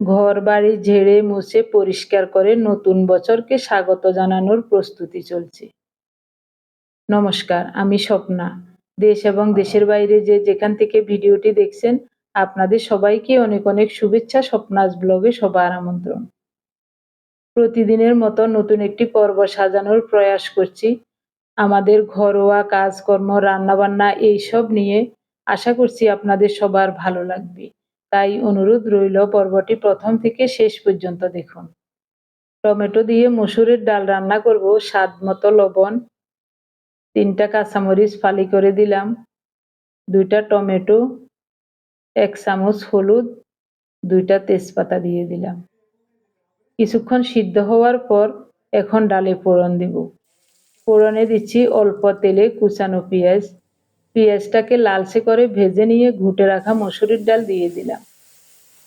ঘর বাড়ি ঝেড়ে মুছে পরিষ্কার করে নতুন বছরকে স্বাগত জানানোর প্রস্তুতি চলছে। নমস্কার, আমি স্বপ্না। দেশ এবং দেশের বাইরে যে যেখান থেকে ভিডিওটি দেখছেন, আপনাদের সবাইকে অনেক অনেক শুভেচ্ছা স্বপ্নাজ ব্লগে সবার আমন্ত্রণ। প্রতিদিনের মতো নতুন একটি পর্ব সাজানোর প্রয়াস করছি। আমাদের ঘরোয়া কাজকর্ম, রান্নাবান্না, এইসব নিয়ে আশা করছি আপনাদের সবার ভালো লাগবে। তাই অনুরোধ রইল পর্বটি প্রথম থেকে শেষ পর্যন্ত দেখুন। টমেটো দিয়ে মসুরের ডাল রান্না করব, স্বাদ মতো লবণ, তিনটা কাঁচামরিচ ফালি করে দিলাম, দুইটা টমেটো, এক চামচ হলুদ, দুইটা তেজপাতা দিয়ে দিলাম। কিছুক্ষণ সিদ্ধ হওয়ার পর এখন ডালে ফোড়ন দেব। ফোড়নে দিচ্ছি অল্প তেলে কুচানো পেঁয়াজ পেঁয়াজটাকে লালচে করে ভেজে নিয়ে ঘুটে রাখা মসুরির ডাল দিয়ে দিলাম।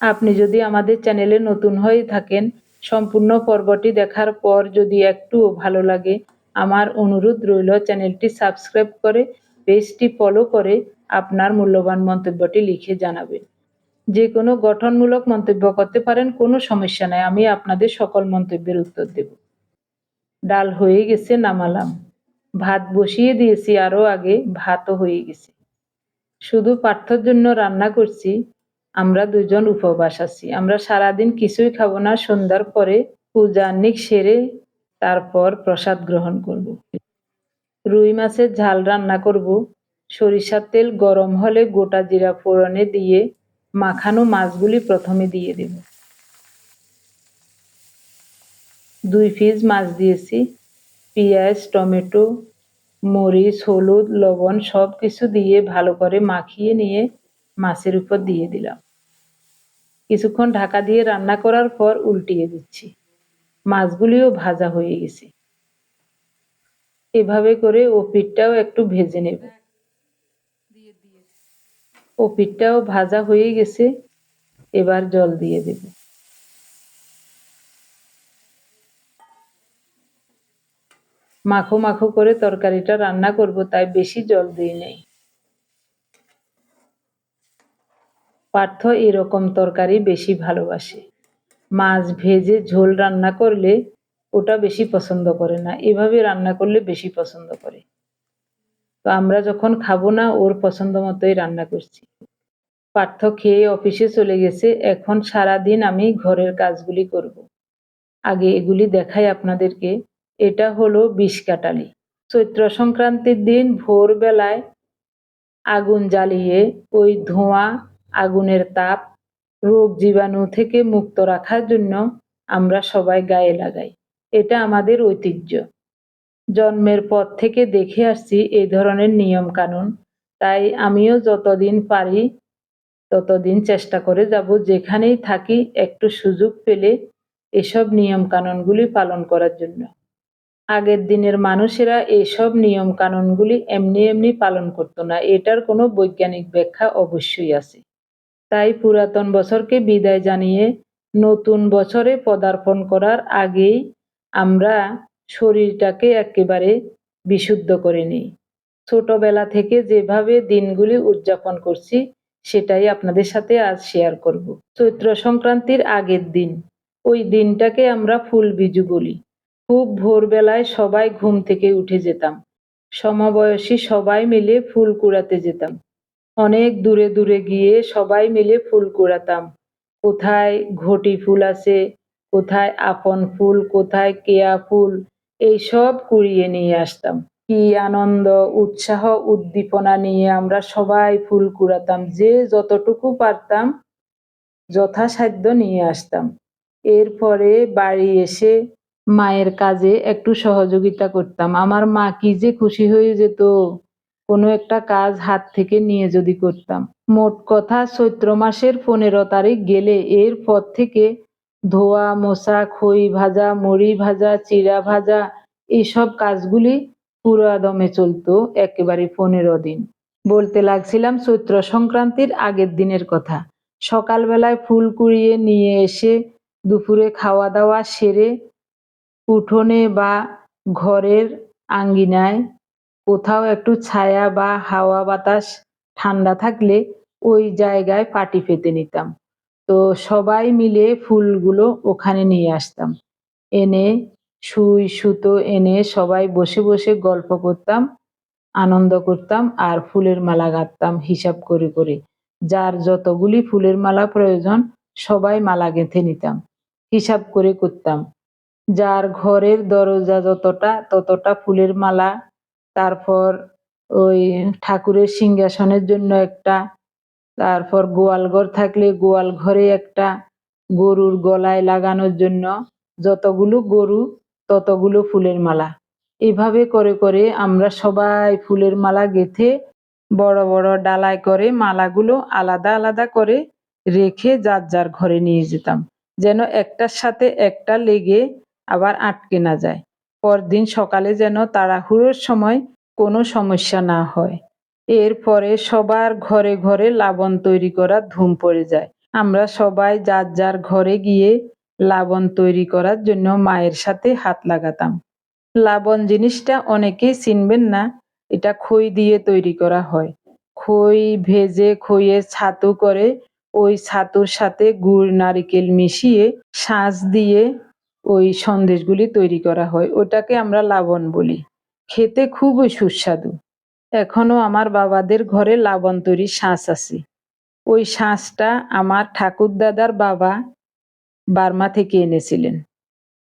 আপনি যদি আমাদের চ্যানেলে নতুন হয়ে থাকেন, সম্পূর্ণ পর্বটি দেখার পর যদি একটুও ভালো লাগে, আমার অনুরোধ রইল চ্যানেলটি সাবস্ক্রাইব করে, পেজটি ফলো করে আপনার মূল্যবান মন্তব্যটি লিখে জানাবেন। যে কোনো গঠনমূলক মন্তব্য করতে পারেন, কোনো সমস্যা নাই, আমি আপনাদের সকল মন্তব্যের উত্তর দেব। ডাল হয়ে গেছে, নামালাম। ভাত বসিয়ে দিয়েছি আরও আগে ভাতও হয়ে গেছে। শুধু পার্থর জন্য রান্না করছি, আমরা দুজন উপবাস আছি। আমরা সারাদিন কিছুই খাব না, সন্ধ্যার পরে পূজা নিক সেরে তারপর প্রসাদ গ্রহণ করব। রুই মাছের ঝাল রান্না করব। সরিষার তেল গরম হলে গোটা জিরা ফোড়নে দিয়ে মাখানো মাছগুলি প্রথমে দিয়ে দেব। দুই পিস মাছ দিয়েছি। পেঁয়াজ, টমেটো, মরিচ, হলুদ, লবণ সব কিছু দিয়ে ভালো করে মাখিয়ে নিয়ে মাছের উপর দিয়ে দিলাম। কিছুক্ষণ ঢাকা দিয়ে রান্না করার পর উল্টিয়ে দিচ্ছি। মাছগুলিও ভাজা হয়ে গেছে। এভাবে করে ও পিঠটাও একটু ভেজে নেব। ও পিঠটাও ভাজা হয়ে গেছে। এবার জল দিয়ে দেব। মাখো মাখো করে তরকারিটা রান্না করব, তাই বেশি জল দিই নাই। পার্থ এরকম তরকারি বেশি ভালোবাসে। মাছ ভেজে ঝোল রান্না করলে ওটা বেশি পছন্দ করে না, এভাবে রান্না করলে বেশি পছন্দ করে। তো আমরা যখন খাব না, ওর পছন্দ মতোই রান্না করছি। পার্থ খেয়ে অফিসে চলে গেছে, এখন সারা দিন আমি ঘরের কাজগুলি করব। আগে এগুলি দেখাই আপনাদেরকে। এটা হলো বিষ কাটালি। চৈত্র সংক্রান্তির দিন ভোরবেলায় আগুন জ্বালিয়ে ওই ধোঁয়া, আগুনের তাপ রোগ জীবাণু থেকে মুক্ত রাখার জন্য আমরা সবাই গায়ে লাগাই। এটা আমাদের ঐতিহ্য। জন্মের পর থেকে দেখে আসছি এই ধরনের নিয়ম কানুন তাই আমিও যতদিন পারি ততদিন চেষ্টা করে যাব। যেখানেই থাকি একটু সুযোগ পেলে এসব নিয়ম কানুনগুলি পালন করার জন্য। আগের দিনের মানুষেরা এসব নিয়ম কানুনগুলি এমনি এমনি পালন করতো না। এটার কোনো বৈজ্ঞানিক ব্যাখ্যা অবশ্যই আছে। তাই পুরাতন বছরকে বিদায় জানিয়ে নতুন বছরে পদার্পণ করার আগেই আমরা শরীরটাকে একেবারে বিশুদ্ধ করে নিই। ছোটবেলা থেকে যেভাবে দিনগুলি উদযাপন করছি, সেটাই আপনাদের সাথে আজ শেয়ার করব। চৈত্র সংক্রান্তির আগের দিন, ওই দিনটাকে আমরা ফুল বিজু বলি। খুব ভোরবেলায় সবাই ঘুম থেকে উঠে যেতাম। সমবয়সী সবাই মিলে ফুল কুড়াতে যেতাম। অনেক দূরে দূরে গিয়ে সবাই মিলে ফুল কুড়াতাম। কোথায় ঘটি ফুল আছে, কোথায় আপন ফুল, কোথায় কেয়া ফুল, এই সব কুড়িয়ে নিয়ে আসতাম। কি আনন্দ, উৎসাহ, উদ্দীপনা নিয়ে আমরা সবাই ফুল কুড়াতাম। যে যতটুকু পারতাম, যথাসাধ্য নিয়ে আসতাম। এরপরে বাড়ি এসে মায়ের কাজে একটু সহযোগিতা করতাম। আমার মা কি যে খুশি হয়ে যেত, কোনো একটা কাজ হাত থেকে নিয়ে যদি করতাম। মোট কথা, চৈত্র মাসের পনেরো তারিখ গেলে এর পর থেকে ধোয়া, মোছা, খই ভাজা, মুড়ি ভাজা চিরা ভাজা এইসব কাজগুলি পুরো দমে চলতো একেবারে পনেরো দিন। বলতে লাগছিলাম চৈত্র সংক্রান্তির আগের দিনের কথা। সকালবেলায় ফুল কুড়িয়ে নিয়ে এসে দুপুরে খাওয়া দাওয়া সেরে উঠোনে বা ঘরের আঙ্গিনায় কোথাও একটু ছায়া বা হাওয়া বাতাস ঠান্ডা থাকলে ওই জায়গায় পাটি পেতে নিতাম। তো সবাই মিলে ফুলগুলো ওখানে নিয়ে আসতাম। এনে, সুই, সুতো এনে সবাই বসে বসে গল্প করতাম, আনন্দ করতাম আর ফুলের মালা গাঁথতাম হিসাব করে করে। যার যতগুলি ফুলের মালা প্রয়োজন সবাই মালা গেঁথে নিতাম, হিসাব করে করতাম। যার ঘরের দরজা যতটা, ততটা ফুলের মালা। তারপর ওই ঠাকুরের সিংহাসনের জন্য একটা। তারপর গোয়াল ঘর থাকলে গোয়াল ঘরে একটা গরুর গলায় লাগানোর জন্য যতগুলো গরু, ততগুলো ফুলের মালা। এভাবে করে করে আমরা সবাই ফুলের মালা গেঁথে বড় বড় ডালায় করে মালাগুলো আলাদা আলাদা করে রেখে যার যার ঘরে নিয়ে যেতাম। যেন একটার সাথে একটা লেগে আবার আটকে না যায়। পরদিন সকালে যেন তাড়াহুড়োর সময় কোনো সমস্যা না হয়। এরপরে সবার ঘরে ঘরে লাবণ তৈরি করার ধুম পড়ে যায়। আমরা সবাই যার যার ঘরে গিয়ে লাবণ তৈরি করার জন্য মায়ের সাথে হাত লাগাতাম। লাবণ জিনিসটা অনেকেই চিনবেন না, এটা খই দিয়ে তৈরি করা হয়। খই ভেজে খইয়ে ছাতু করে ওই ছাতুর সাথে গুড়, নারিকেল মিশিয়ে শাঁস দিয়ে ওই সন্দেশগুলি তৈরি করা হয়। ওটাকে আমরা লাবণ বলি। খেতে খুবই সুস্বাদু। এখনও আমার বাবাদের ঘরে লাবণ তৈরির শাঁস আছে। ওই শাঁসটা আমার ঠাকুর দাদার বাবা বার্মা থেকে এনেছিলেন।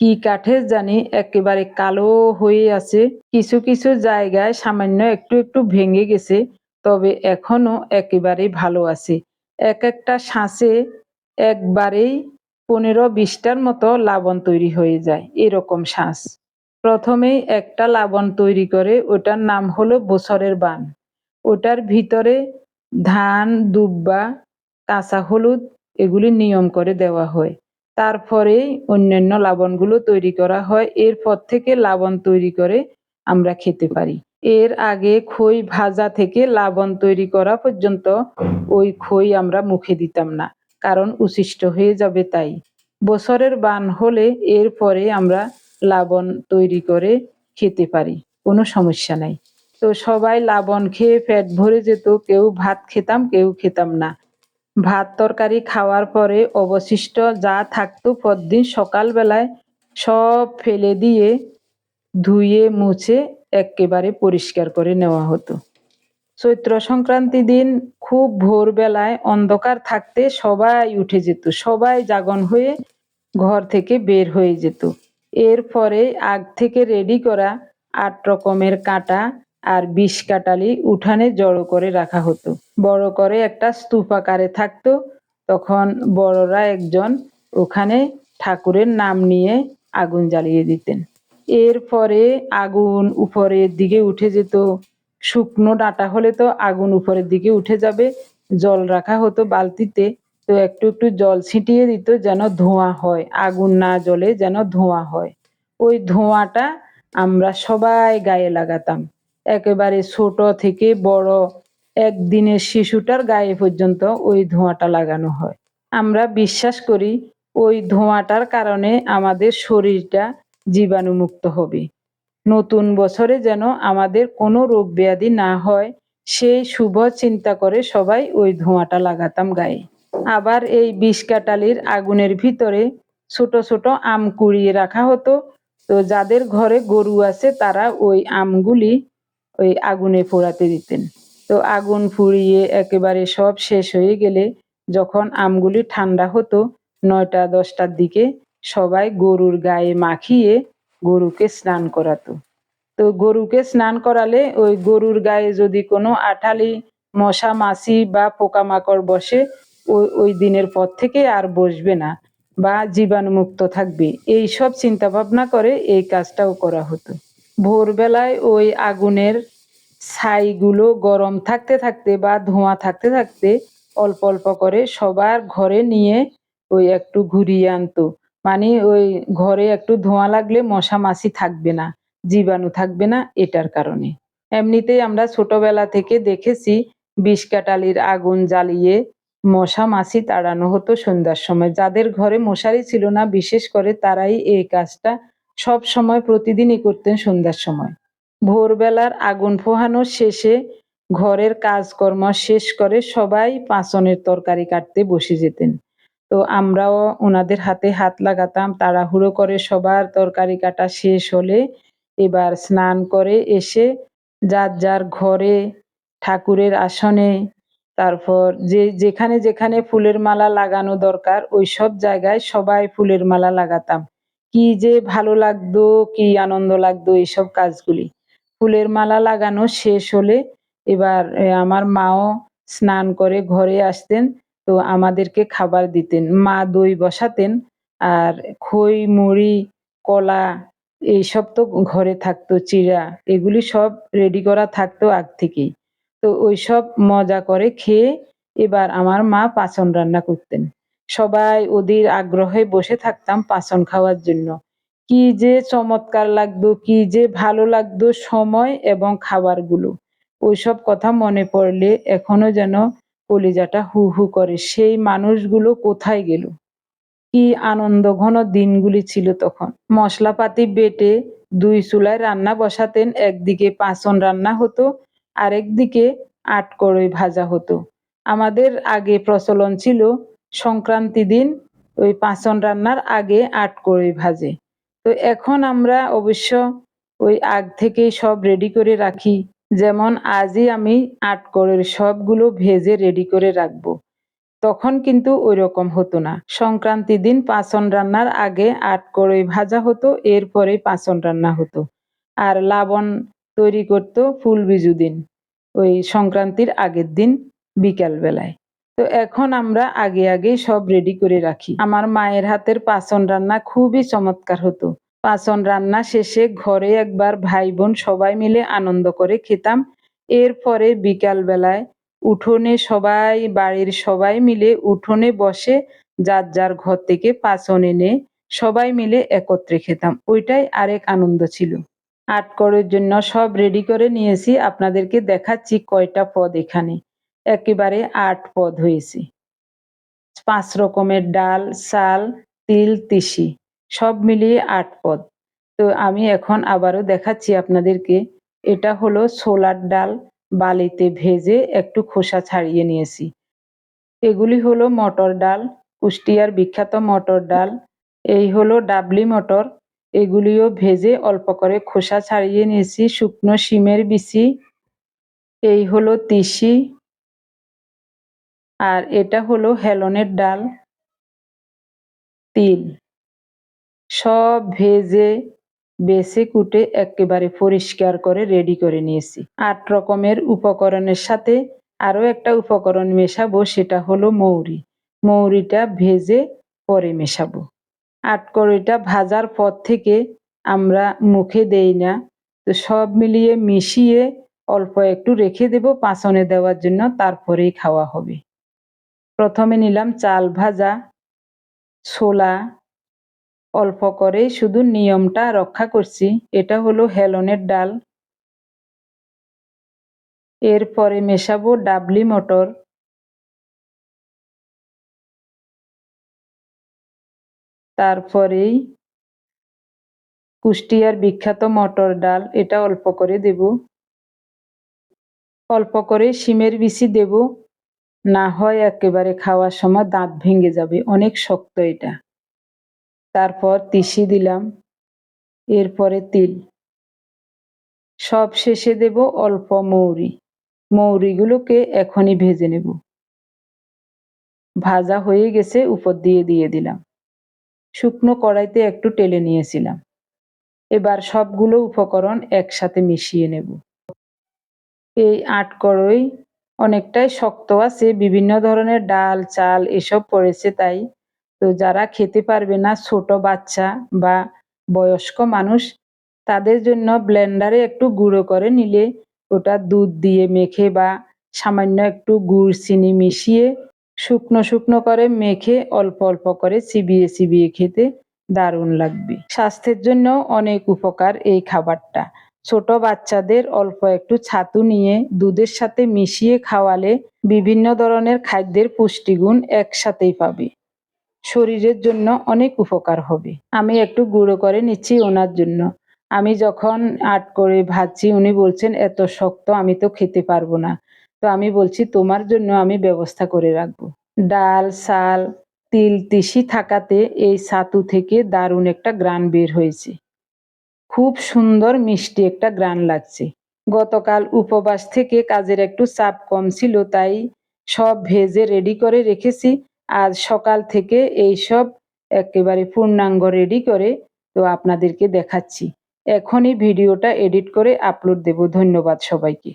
কি কাঠের জানি একেবারে কালো হয়ে আছে। কিছু কিছু জায়গায় সামান্য একটু একটু ভেঙে গেছে, তবে এখনও একেবারে ভালো আছে। এক একটা শাঁসে একবারেই পনেরো বিশটার মতো লাবণ তৈরি হয়ে যায়, এরকম শাঁস প্রথমেই একটা লাবণ তৈরি করে, ওটার নাম হলো বছরের বান। ওটার ভিতরে ধান, দুব্বা, কাঁচা হলুদ, এগুলি নিয়ম করে দেওয়া হয়। তারপরে অন্যান্য লাবণগুলো তৈরি করা হয়, এরপর থেকে লাবণ তৈরি করে আমরা খেতে পারি। এর আগে খই ভাজা থেকে লাবণ তৈরি করা পর্যন্ত ওই খই আমরা মুখে দিতাম না। কারণ উশিষ্ট হয়ে যাবে তাই। বছরের বান হলে এরপরে আমরা লাবণ তৈরি করে খেতে পারি, কোনো সমস্যা নাই। তো সবাই লাবণ খেয়ে পেট ভরে যেত, কেউ ভাত খেতাম, কেউ খেতাম না। ভাত তরকারি খাওয়ার পরে অবশিষ্ট যা থাকতো পরদিন সকালবেলায় সব ফেলে দিয়ে ধুয়ে মুছে একেবারে পরিষ্কার করে নেওয়া হতো। চৈত্র সংক্রান্তি দিন খুব ভোরবেলায় অন্ধকার থাকতে সবাই উঠে যেত, সবাই জাগন হয়ে ঘর থেকে বের হয়ে যেত। এরপরে আগ থেকে রেডি করা আট রকমের কাঁটা আর বিষ কাটালি উঠানে জড়ো করে রাখা হতো। বড় করে একটা স্তূপ আকারে থাকতো, তখন বড়রা একজন ওখানে ঠাকুরের নাম নিয়ে আগুন জ্বালিয়ে দিতেন। এরপরে আগুন উপরের দিকে উঠে যেত শুকনো ডাটা হলে তো আগুন উপরের দিকে উঠে যাবে। জল রাখা হতো বালতিতে, তো একটু একটু জল ছিটিয়ে দিত যেন ধোঁয়া হয়। আগুন না জলে যেন ধোঁয়া হয়। ওই ধোঁয়াটা আমরা সবাই গায়ে লাগাতাম। একেবারে ছোট থেকে বড় একদিনের শিশুটার গায়ে পর্যন্ত ওই ধোঁয়াটা লাগানো হয়। আমরা বিশ্বাস করি, ওই ধোঁয়াটার কারণে আমাদের শরীরটা জীবাণুমুক্ত হবে। নতুন বছরে যেন আমাদের কোনো রোগ ব্যাধি না হয় সেই শুভ চিন্তা করে সবাই ওই ধোঁয়াটা লাগাতাম গায়ে। আবার এই বিষ কাটালির আগুনের ভিতরে ছোট ছোট আম কুড়িয়ে রাখা হতো। তো যাদের ঘরে গরু আছে, তারা ওই আমগুলি ওই আগুনে পোড়াতে দিতেন। তো আগুন ফুরিয়ে একেবারে সব শেষ হয়ে গেলে যখন আমগুলি ঠান্ডা হতো, নয়টা দশটার দিকে সবাই গরুর গায়ে মাখিয়ে গরুকে স্নান করাতো। তো গরুকে স্নান করালে ওই গরুর গায়ে যদি কোনো আঠালি, মশা, মাছি বা পোকামাকড় বসে ওই ওই দিনের পর থেকে আর বসবে না বা জীবাণুমুক্ত থাকবে। এই সব চিন্তা ভাবনা করে এই কাজটাও করা হতো। ভোরবেলায় ওই আগুনের ছাইগুলো গরম থাকতে থাকতে বা ধোঁয়া থাকতে থাকতে অল্প অল্প করে সবার ঘরে নিয়ে ওই একটু ঘুরিয়ে আনতো। মানে ওই ঘরে একটু ধোঁয়া লাগলে মশা মাছি থাকবে না, জীবাণু থাকবে না এটার কারণে। এমনিতেই আমরা ছোটবেলা থেকে দেখেছি, বিষ কাটালির আগুন জ্বালিয়ে মশা মাছি তাড়ানো হতো সন্ধ্যার সময়। যাদের ঘরে মশারি ছিল না, বিশেষ করে তারাই এই কাজটা সব সময় প্রতিদিনই করতেন সন্ধ্যার সময়। ভোরবেলার আগুন পোহানোর শেষে ঘরের কাজকর্ম শেষ করে সবাই পাঁচনের তরকারি কাটতে বসে যেতেন। তো আমরাও ওনাদের হাতে হাত লাগাতাম, তাড়াহুড়ো করে সবার তরকারি কাটা শেষ হলে এবার স্নান করে এসে যার যার ঘরে, ঠাকুরের আসনে, তারপর যে যেখানে যেখানে ফুলের মালা লাগানো দরকার, ওই সব জায়গায় সবাই ফুলের মালা লাগাতাম। কি যে ভালো লাগতো, কি আনন্দ লাগতো এইসব কাজগুলি। ফুলের মালা লাগানো শেষ হলে এবার আমার মাও স্নান করে ঘরে আসতেন। তো আমাদেরকে খাবার দিতেন। মা দই বসাতেন আর খই, মুড়ি, কলা এইসব তো ঘরে থাকতো, চিড়া এগুলি সব রেডি করা থাকতো আগ থেকেই। তো ওইসব মজা করে খেয়ে এবার আমার মা পাচন রান্না করতেন। সবাই ওদের আগ্রহে বসে থাকতাম পাচন খাওয়ার জন্য। কি যে চমৎকার লাগতো, কি যে ভালো লাগতো সময় এবং খাবারগুলো। ওইসব কথা মনে পড়লে এখনও যেন কলিজাটা হু হু করে, সেই মানুষগুলো কোথায় গেল? কি আনন্দ, ঘন দিনগুলি ছিল তখন। মশলাপাতি বেটে দুই চুলায় রান্না বসাতেন, একদিকে পাঁচন রান্না হতো, আরেকদিকে আট কড়ই ভাজা হতো। আমাদের আগে প্রচলন ছিল সংক্রান্তি দিন, ওই পাঁচন রান্নার আগে আট কড়ই ভাজে। তো এখন আমরা অবশ্য ওই আগ থেকেই সব রেডি করে রাখি। যেমন আজই আমি আট কড়ের সবগুলো ভেজে রেডি করে রাখব। তখন কিন্তু ওই রকম হতো না। সংক্রান্তি দিন পাঁচন রান্নার আগে আট কড়ই ভাজা হতো এরপরে পাঁচন রান্না হতো। আর লাবণ তৈরি করতো ফুল বিজু দিন, ওই সংক্রান্তির আগের দিন বিকাল বেলায় তো এখন আমরা আগে আগে সব রেডি করে রাখি। আমার মায়ের হাতের পাচন রান্না খুবই চমৎকার হতো। পাচন রান্না শেষে ঘরে একবার ভাই বোন সবাই মিলে আনন্দ করে খেতাম। এরপরে বিকাল বেলায় উঠোনে সবাই, বাড়ির সবাই মিলে উঠোনে বসে যার যার ঘর থেকে পাচন এনে সবাই মিলে একত্রে খেতাম। ওইটাই আরেক আনন্দ ছিল। আট করের জন্য সব রেডি করে নিয়েছি। আপনাদেরকে দেখাচ্ছি কয়টা পদ এখানে। একেবারে আট পদ হয়েছে। পাঁচ রকমের ডাল, চাল, তিল, তিসি। সব মিলিয়ে আট পদ। তো আমি এখন আবারও দেখাচ্ছি আপনাদেরকে। এটা হলো ছোলার ডাল বালিতে ভেজে একটু খোসা ছাড়িয়ে নিয়েছি। এগুলি হলো মটর ডাল, কুষ্টিয়ার বিখ্যাত মটর ডাল। এই হলো ডাবলি মটর। এগুলিও ভেজে অল্প করে খোসা ছাড়িয়ে নিয়েছি, শুকনো শিমের বিচি। এই হলো তিসি। আর এটা হলো হেলনের ডাল। তিল। সব ভেজে, বেছে কুটে একেবারে পরিষ্কার করে রেডি করে নিয়েছি। আট রকমের উপকরণের সাথে আরও একটা উপকরণ মেশাবো, সেটা হলো মৌরি। মৌরিটা ভেজে পরে মেশাবো। আটকড়িটা ভাজার পর থেকে আমরা মুখে দেই না। তো সব মিলিয়ে মিশিয়ে অল্প একটু রেখে দেব, পাঁচনে দেওয়ার জন্য তারপরেই খাওয়া হবে। প্রথমে নিলাম চাল ভাজা, ছোলা অল্প করেই শুধু নিয়মটা রক্ষা করছি। এটা হলো হেলনের ডাল। এরপরে মেশাবো ডাবলি মটর। তারপরেই কুষ্টিয়ার বিখ্যাত মটর ডাল, এটা অল্প করে দেব। অল্প করে শিমের বিচি দেব। না হয় একেবারে খাওয়ার সময় দাঁত ভেঙে যাবে, অনেক শক্ত এটা। তারপর তিসি দিলাম, এরপরে তিল। সব শেষে দেব অল্প মৌরি। মৌরিগুলোকে এখনই ভেজে নেব। ভাজা হয়ে গেছে, উপর দিয়ে দিয়ে দিলাম। শুকনো কড়াইতে একটু টেলে নিয়েছিলাম। এবার সবগুলো উপকরণ একসাথে মিশিয়ে নেব। এই আট কড়ই অনেকটাই শক্ত আছে, বিভিন্ন ধরনের ডাল, চাল, এসব পড়েছে তাই তো যারা খেতে পারবে না, ছোট বাচ্চা বা বয়স্ক মানুষ, তাদের জন্য ব্লেন্ডারে একটু গুঁড়ো করে নিলে ওটা দুধ দিয়ে মেখে বা সামান্য একটু গুড়, চিনি মিশিয়ে শুকনো শুকনো করে মেখে অল্প অল্প করে চিবিয়ে চিবিয়ে খেতে দারুণ লাগবে। স্বাস্থ্যের জন্য অনেক উপকার এই খাবারটা। ছোট বাচ্চাদের অল্প একটু ছাতু নিয়ে দুধের সাথে মিশিয়ে খাওয়ালে বিভিন্ন ধরনের খাদ্যের পুষ্টিগুণ একসাথেই পাবে। শরীরের জন্য অনেক উপকার হবে। আমি একটু গুঁড়ো করে নিচ্ছি ওনার জন্য। আমি যখন আট করে ভাজছি, উনি বলছেন, এত শক্ত, আমি তো খেতে পারব না। তো আমি বলছি, তোমার জন্য আমি ব্যবস্থা করে রাখব। ডাল, শাল, তিল, তিসি থাকাতে এই ছাতু থেকে দারুণ একটা গ্রান বের হয়েছে। খুব সুন্দর, মিষ্টি একটা গ্রান লাগছে। গতকাল উপবাস থেকে কাজের একটু চাপ কম ছিল, তাই সব ভেজে রেডি করে রেখেছি। আজ সকাল থেকে এই সব একেবারে পূর্ণাঙ্গ রেডি করে তো আপনাদেরকে দেখাচ্ছি। এখনই ভিডিওটা এডিট করে আপলোড দেব। ধন্যবাদ সবাইকে।